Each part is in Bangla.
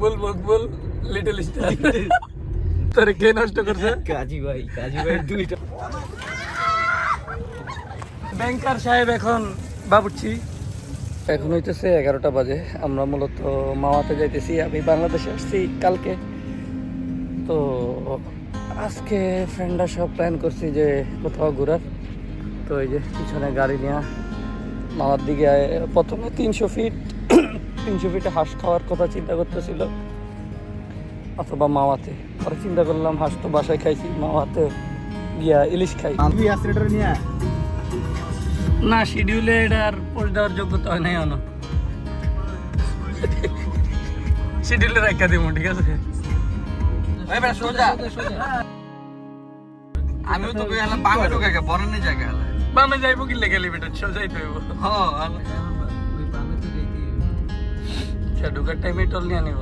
বল মকবুল লিটল স্টার তোরে কে নষ্ট করছে? কাজী ভাই কাজী ভাই দুইটা। ব্যাংকার সাহেব এখন বাবুর্চি। এখন হইতেছে এগারোটা বাজে। আমরা মূলত মাওয়াতে যাইতেছি। আমি বাংলাদেশে আসছি কালকে। তো আজকে ফ্রেন্ডরা সব প্ল্যান করছি যে কোথাও ঘোরার। তো এই যে পিছনে গাড়ি নিয়ে মামার দিকে প্রথমে তিনশো ফিট তিনশো ফিটে হাঁস খাওয়ার কথা চিন্তা করতেছিল। অথবা মামাতে পরে চিন্তা করলাম হাঁস তো বাসায় খাইছি মাওয়াতে গিয়া ইলিশ খাই। না শিডিউলে এটা আর পোস্ট দেওয়ার যোগ্যতা হয় নাই অনো শিডিউলে রাখা দিব ঠিক আছে? সোজা। আমিও তো বামে ঢুকে বামে যাইবো কি লেগে লিবে সোজাই তো হ্যাঁ আচ্ছা ঢুকার টাইমে টল নিয়ে নিব।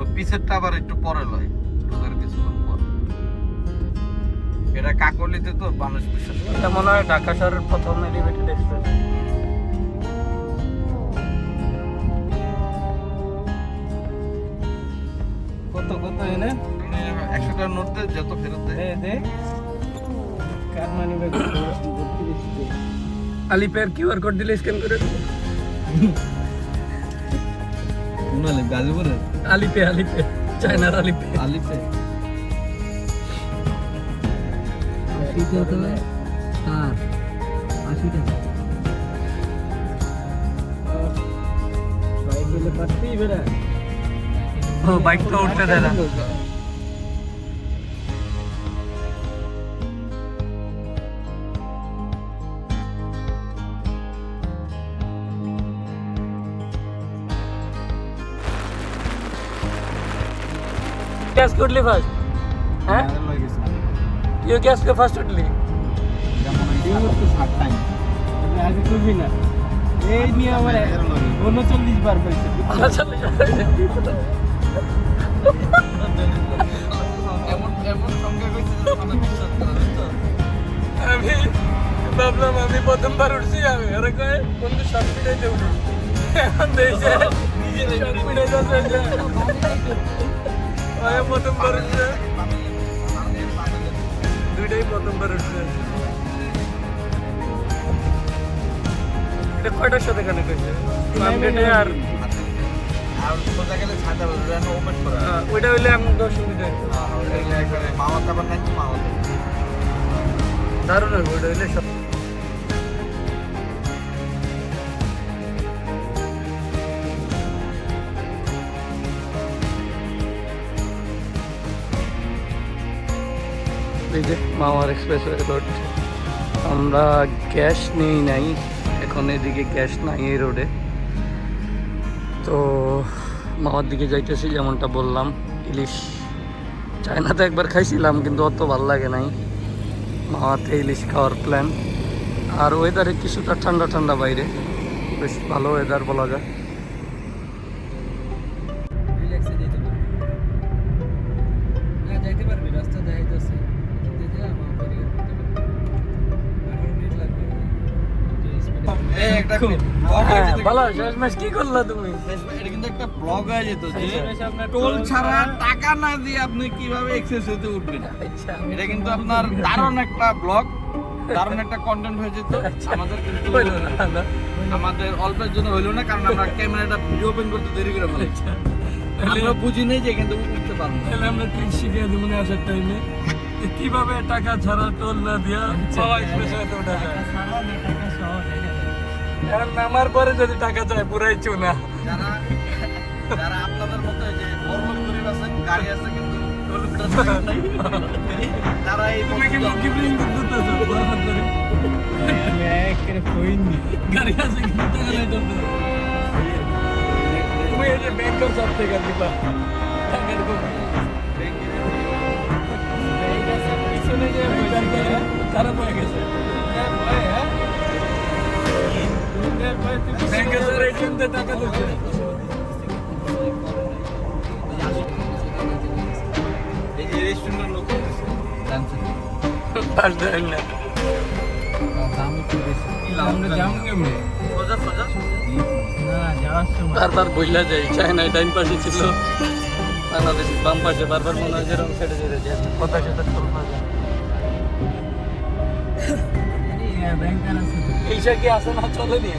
ওই পিছেরটা আবার একটু পরে লয়। ঢোকার কিছুক্ষণ পর। এটা কাকলিতে তো মানুষ বিশ্বাস করে। এটা মনে হয় ঢাকা শহরের প্রথম এলিভেটেড এক্সপ্রেস কত কত এনে? একশো টাকা নোট দে যত ফেরত দে। দে কার মানি ব্যাগ আলিপের কিউআর কোড দিলে স্ক্যান করে দেবো। নালে গাজীপুরে? আলিপে আলিপে চায়নার আলিপে। আলিপে। ও বাইক তো উঠতে দেয় না। গ্যাস করলি ফার্স্ট হ্যাঁ তুইও গ্যাস কে ফার্স্ট উঠলি আগে করবি না এই নিয়ে আমার উনচল্লিশ বার পেয়েছে এমন এমন সংখ্যা কইছে যে মানুষ বিশ্বাস করে না তো আমি ভাবলাম আমি প্রথমবার উঠছি আমি আরে কয়ে বন্ধু সব পিটাইতে উঠি এখন দেখছে সব পিটাই যাচ্ছে আমি প্রথমবার উঠছে দুইটাই প্রথমবার উঠছে এটা কয়টার সাথে কানেক্ট হয়েছে? মার্কেটে আর ওপেন ওইটা হইলে আমি দশ তো মামা দারুণ হবে ওইটা হইলে সব যে মাওয়ার এক্সপ্রেস রোড আমরা গ্যাস নেই নাই, এখন এদিকে গ্যাস নাই এই রোডে তো মামার দিকে যাইতেছি যেমনটা বললাম, ইলিশ। চায়নাতে একবার খাইছিলাম, কিন্তু অত ভালো লাগে নাই। মামাতে ইলিশ খাওয়ার প্ল্যান আর ওয়েদারে কিছুটা ঠান্ডা ঠান্ডা বাইরে। বেশ ভালো ওয়েদার বলা যায়। হয়ে যেত ভালো শেষমেশ কি করলা তুমি? এটা কিন্তু একটা ব্লগ যেত যে টোল টোল ছাড়া ছাড়া- টাকা না দিয়ে আপনি কীভাবে এক্সেস হতে উঠবেন? আচ্ছা। এটা কিন্তু আপনার দারুণ একটা ব্লগ দারুণ একটা কন্টেন্ট হয়ে যেত। আচ্ছা। আমাদের কিন্তু অল্পের জন্য হইল না কারণ আমরা ক্যামেরাটা ভিডিও ওপেন করতে দেরি করে ফেলেছি। আচ্ছা। আমরা বুঝি নেই যে কিন্তু উঠতে পারব তাহলে আমরা ট্রিক দেবো না আসার টাইমে কীভাবে টাকা ছাড়া টোল না দিয়া পাওয়া এক্সপ্রেস হতে কারণ নামার পরে যদি টাকা চায় পুরাই চুনা যারা যারা আপনাদের মতো যে বড়লোক গরিব আছে গাড়ি আছে কিন্তু টোল উঠাতে নাই। তারা এই তুমি কি মুখি ব্রিং করতেছো বারবার ধরে আমি এক করে কইনি গাড়ি আছে কিন্তু টাকা নাই তুমি এই যে ব্যাংকের সব থেকে দিবা। টাকার কম এই সুদের টাকা বারবার বইলা যাই চায়নায় টাইম পাশে ছিল বাংলাদেশের বাম পাশে বারবার মনে হয় যেরকম সেটা যেতে যায়। কথা সেটা চলবে এই কি আসে না চলে নিয়ে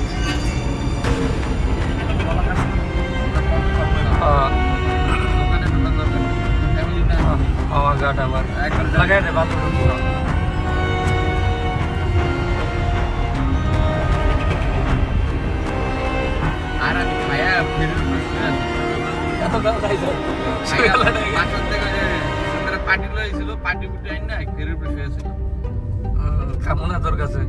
তোর কাছে?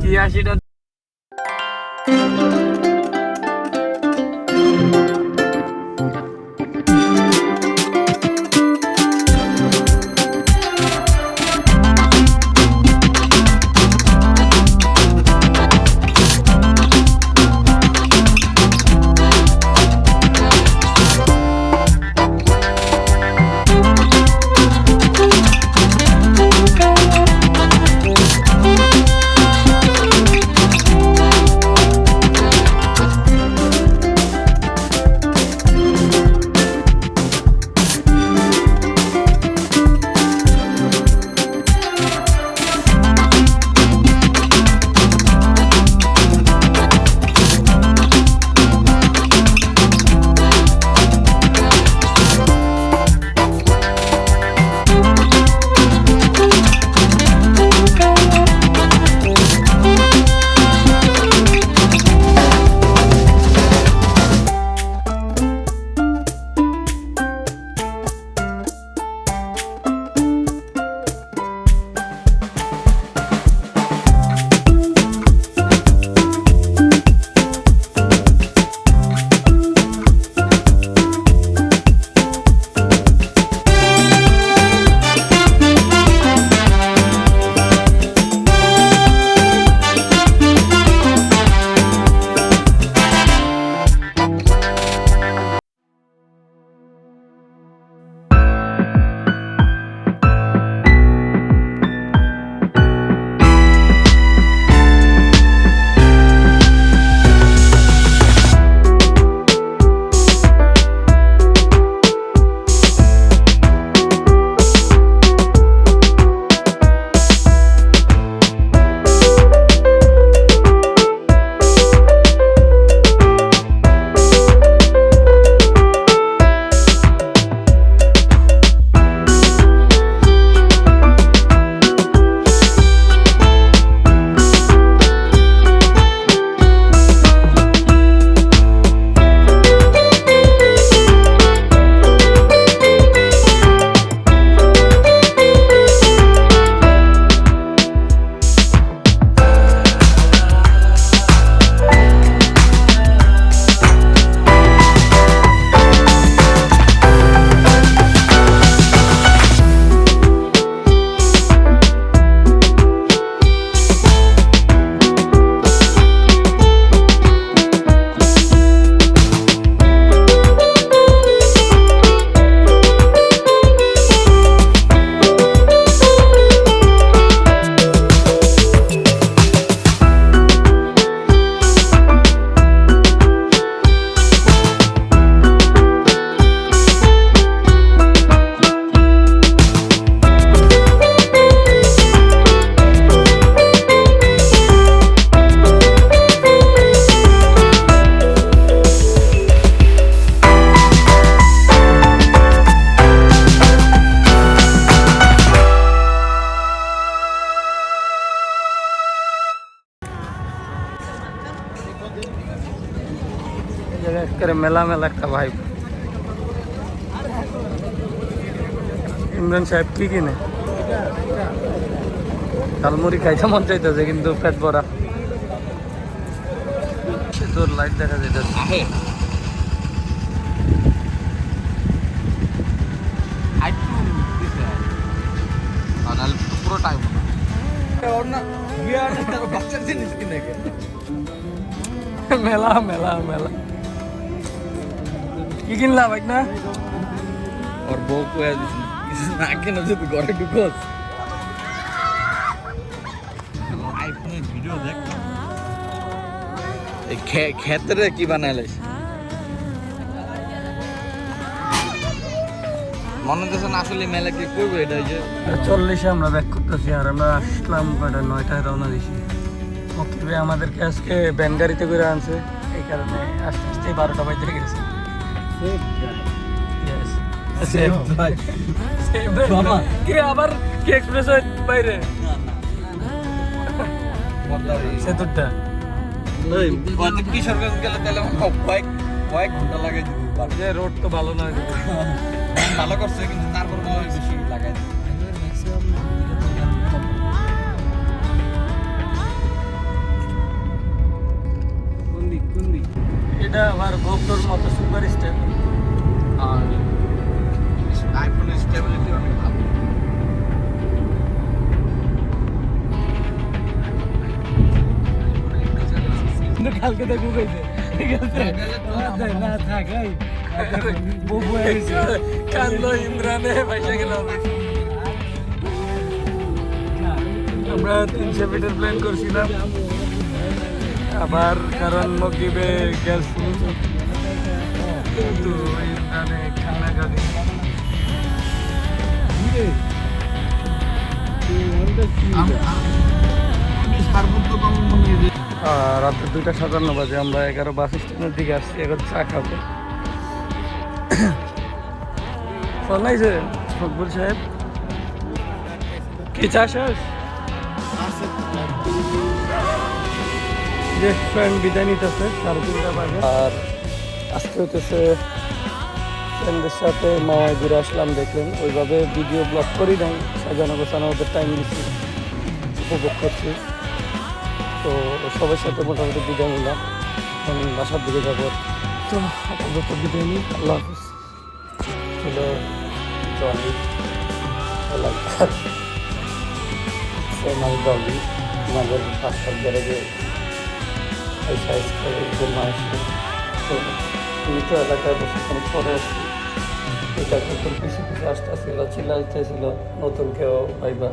কি আশিটা মেলা মেলা একটা ভাইব ইমরান সাহেব কি কিনে? ঝালমুড়ি খাইতে মন চাইতেছে কিন্তু পেট ভরা। তোর লাইট দেখা যেতেছে মেলা মেলা মেলা। কি কিনলা বাইক না? ওর বউ কয়ে দিছিল কিছু না কিনে যদি ঘরে ঢুকোস। ভিডিও দেখ। ক্ষেত্রে কি বানাইলিস মনে হচ্ছে না আসলে মেলা কি করব এটা যে। চল্লিশে আমরা ব্যাক করতেছি আর আমরা আসলাম কয়টা? নয়টায় রওনা দিছি। ওকে আমাদেরকে আজকে ব্যান গাড়িতে করে আনছে এই কারণে আস্তে আস্তে বারোটা বাজতে গেছে। কি আবার কি এক্সপ্রেস বাইরে. সেতুরটা। কিশোরগঞ্জ গেলে তাহলে কয়েক কয়েক ঘণ্টা লাগাই যে রোড তো ভালো নয়। ভালো করছে কিন্তু তারপর বেশি। কিন্তু কালকে ঠিক আছে? না থাক এই বুবু কান্দো ইমরানে পয়সা গেল আমরা। তিনশো ফিটের প্ল্যান করছিলাম। আবার কারণ মকিবে গ্যাস কিন্তু ইমরানে খানা খাবি আমি সার্বত্র কমন মনে হয় রাত্রে দুইটা সাতান্ন বাজে, আমরা এগারো বাস স্ট্যান্ডের দিকে আসছি, এখন চা খাব। ফোন নাইছে ফকবুল সাহেব, কি চা শেষ ফ্রেন্ড বিদায় নিতেছে, সাড়ে তিনটা বাজে। আর আজকে হইতেছে ফ্রেন্ডদের সাথে মামায় ঘুরে আসলাম, দেখলেন। ওইভাবে ভিডিও ব্লগ করি নাই, সাজানো গোছানো ওদের টাইম দিচ্ছি উপভোগ করছি। তো সবার সাথে মোটামুটি বিদায় নিলাম। এখন বাসার দিকে যাব। তো আপাতত বিদায় নিই। আল্লাহ ছিল জলি। ডলি আমাদের পাঁচটার গ্যারেজে করে আসবে তো তুমি তো এলাকায় পরে আসছি এটা তখন পিছিয়ে পিছিয়ে আসতেছিল, চিল্লাইতেছিল। নতুন কেউ পাইবা।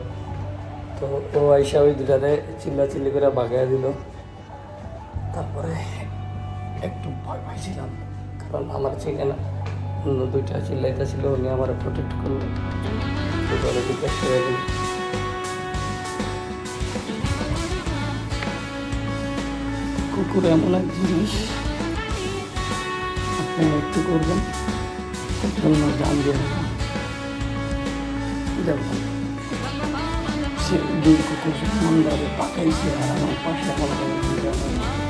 তো ও আইসা ওই দুটারে চিল্লা চিল্লি করে বাগাইয়া দিল। তারপরে একটু ভয় পাইছিলাম, কারণ আমার চিনে না, অন্য দুইটা চিল্লাইতেছিল, উনি আমার প্রোটেক্ট করল। দিকে ছেড়ে দিল কুকুর এমন এক জিনিস, আপনি একটু করবেন জন্য জান দিয়ে দেখুন দুই কুকুর মন্দারে পাকাইছে আর আমার পাশে আমার